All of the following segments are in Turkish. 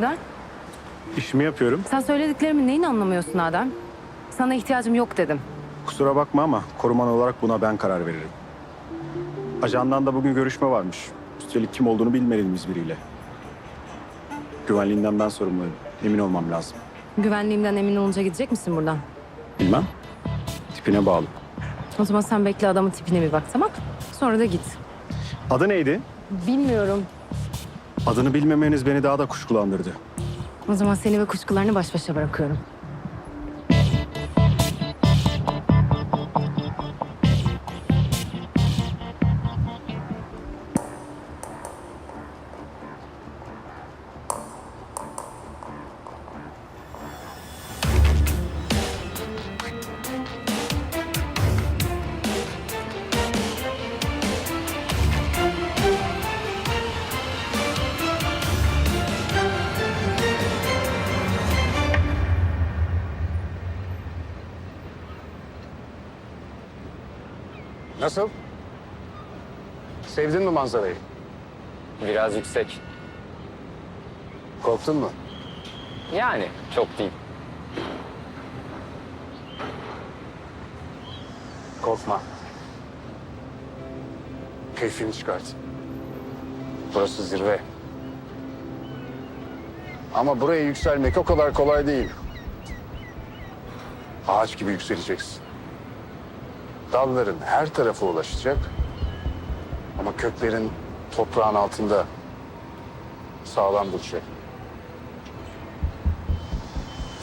yapıyorsun burada? İşimi yapıyorum. Sen söylediklerimin neyini anlamıyorsun Adem? Sana ihtiyacım yok dedim. Kusura bakma ama koruman olarak buna ben karar veririm. Ajandan da bugün görüşme varmış. Üstelik kim olduğunu bilmediğimiz biriyle. Güvenliğinden ben sorumluyum. Emin olmam lazım. Güvenliğimden emin olunca gidecek misin buradan? Bilmem. Tipine bağlı. O zaman sen bekle adamın tipine bir bak tamam Sonra da git. Adı neydi? Bilmiyorum. Adını bilmemeniz beni daha da kuşkulandırdı. O zaman seni ve kuşkularını baş başa bırakıyorum. Nasıl? Sevdin mi manzarayı? Biraz yüksek. Korktun mu? Yani çok değil. Korkma. Keyfini çıkart. Burası zirve. Ama buraya yükselmek o kadar kolay değil. Ağaç gibi yükseleceksin. Dalların her tarafa ulaşacak. Ama köklerin toprağın altında sağlam duracak.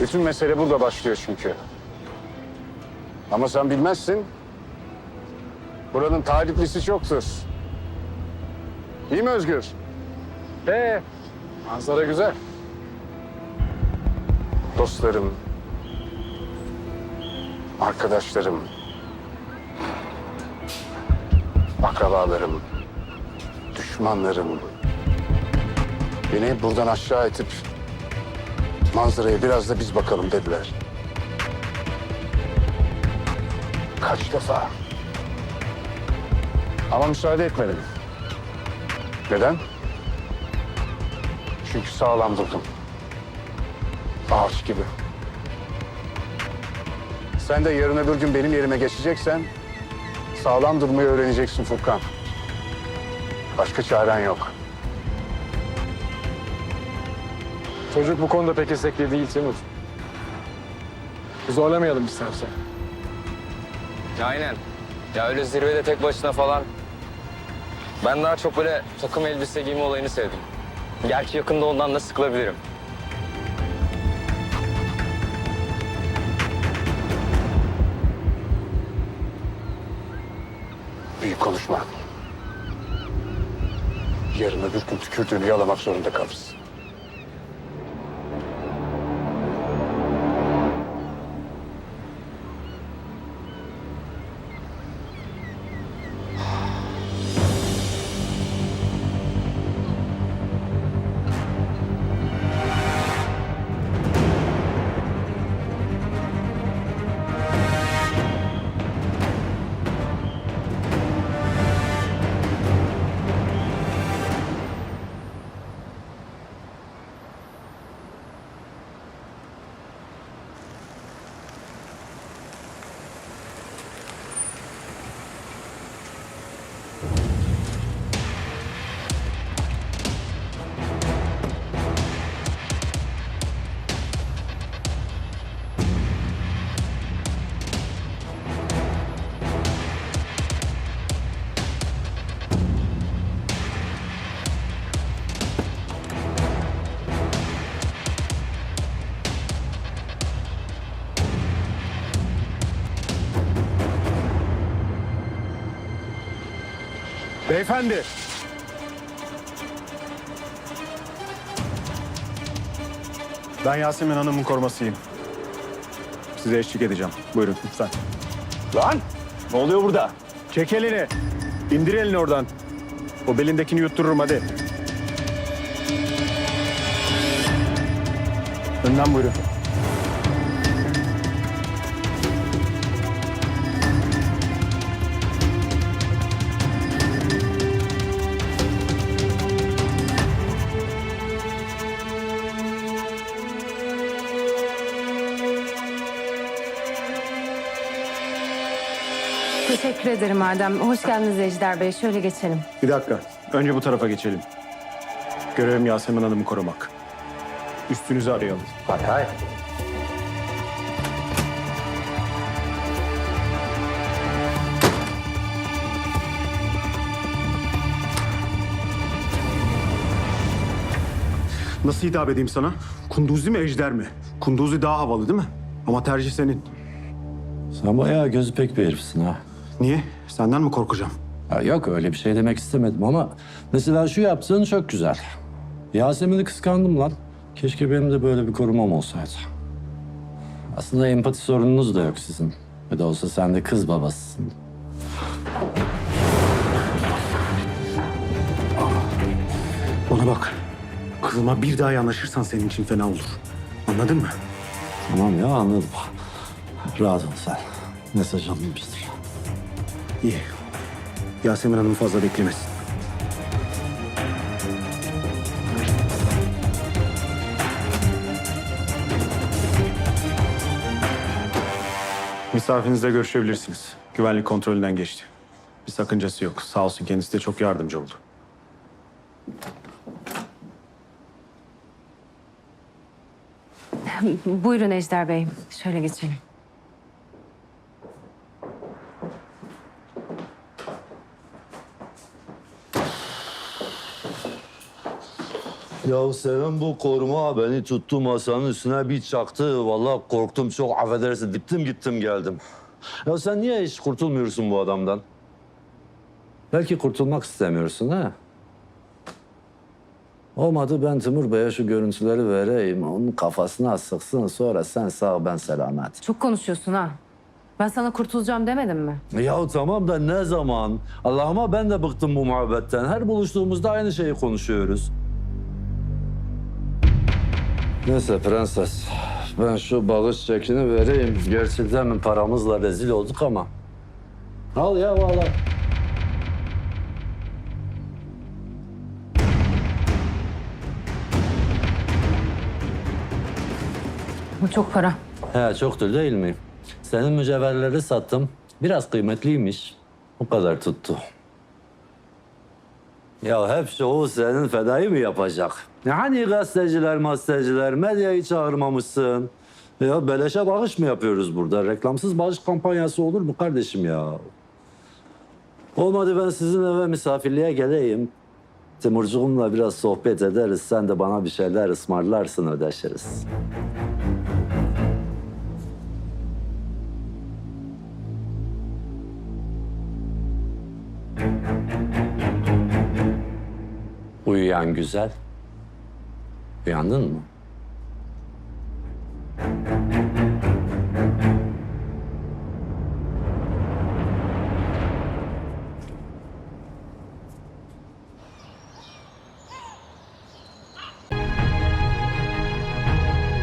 Bütün mesele burada başlıyor çünkü. Ama sen bilmezsin. Buranın taliplisi çoktur. Değil mi Özgür? Ee, manzara güzel. Dostlarım, arkadaşlarım, akrabalarım, düşmanlarım beni buradan aşağı itip manzaraya biraz da biz bakalım dediler. Kaç defa? Ama müsaade etmedim. Neden? Çünkü sağlam durdum. Ağaç gibi. Sen de yarın öbür gün benim yerime geçeceksen sağlam durmayı öğreneceksin Furkan. Başka çaren yok. Çocuk bu konuda pek istekli değil Timur. Zorlamayalım istersen. Aynen. Ya öyle zirvede tek başına falan. Ben daha çok böyle takım elbise giyme olayını sevdim. Gerçi yakında ondan da sıkılabilirim. Konuşma. Yarın öbür gün tükürdüğünü yalamak zorunda kalırsın. Beyefendi. Ben Yasemin Hanım'ın korumasıyım. Size eşlik edeceğim. Buyurun lütfen. Lan! Ne oluyor burada? Çek elini. İndir elini oradan. O belindekini yuttururum hadi. Önden buyurun. Ederim Adem. Hoş geldiniz Ejder Bey. Şöyle geçelim. Bir dakika. Önce bu tarafa geçelim. Görevim Yasemin Hanım'ı korumak. Üstünüzü arayalım. Hay hay. Nasıl hitap edeyim sana? Kunduzi mi, Ejder mi? Kunduzi daha havalı değil mi? Ama tercih senin. Sen bayağı gözü pek bir herifsin ha. Niye? Senden mi korkacağım? Ya yok öyle bir şey demek istemedim ama mesela şu yaptığın çok güzel. Yasemin'i kıskandım lan. Keşke benim de böyle bir korumam olsaydı. Aslında empati sorununuz da yok sizin. Ne de olsa sen de kız babasısın. Bana bak. Kızıma bir daha yanaşırsan senin için fena olur. Anladın mı? Tamam ya anladım. Rahat ol sen. Mesaj alınmıştır. İyi. Yasemin Hanım fazla beklemesin. Misafirinizle görüşebilirsiniz. Güvenlik kontrolünden geçti. Bir sakıncası yok. Sağ olsun kendisi de çok yardımcı oldu. Buyurun Ejder Bey. Şöyle geçelim. Ya senin bu koruma beni tuttu masanın üstüne bir çaktı. Vallahi korktum çok affedersin. Diptim gittim geldim. Ya sen niye hiç kurtulmuyorsun bu adamdan? Belki kurtulmak istemiyorsun ha? Olmadı ben Timur Bey'e şu görüntüleri vereyim. Onun kafasına sıksın sonra sen sağ ben selamet. Çok konuşuyorsun ha. Ben sana kurtulacağım demedim mi? Ya tamam da ne zaman? Allah'ıma ben de bıktım bu muhabbetten. Her buluştuğumuzda aynı şeyi konuşuyoruz. Neyse prenses. Ben şu bağış çekini vereyim. Gerçi demin paramızla rezil olduk ama. Al ya valla. Bu çok para. He çoktur değil mi? Senin mücevherleri sattım. Biraz kıymetliymiş. O kadar tuttu. Ya hep şovu senin fedayı mı yapacak? Yani gazeteciler, gazeteciler, medyayı çağırmamışsın. Ya beleşe bağış mı yapıyoruz burada? Reklamsız bağış kampanyası olur mu kardeşim ya? Olmadı ben sizin eve misafirliğe geleyim. Timurcuğumla biraz sohbet ederiz. Sen de bana bir şeyler ısmarlarsın ödeşiriz. Uyuyan güzel. Uyandın mı?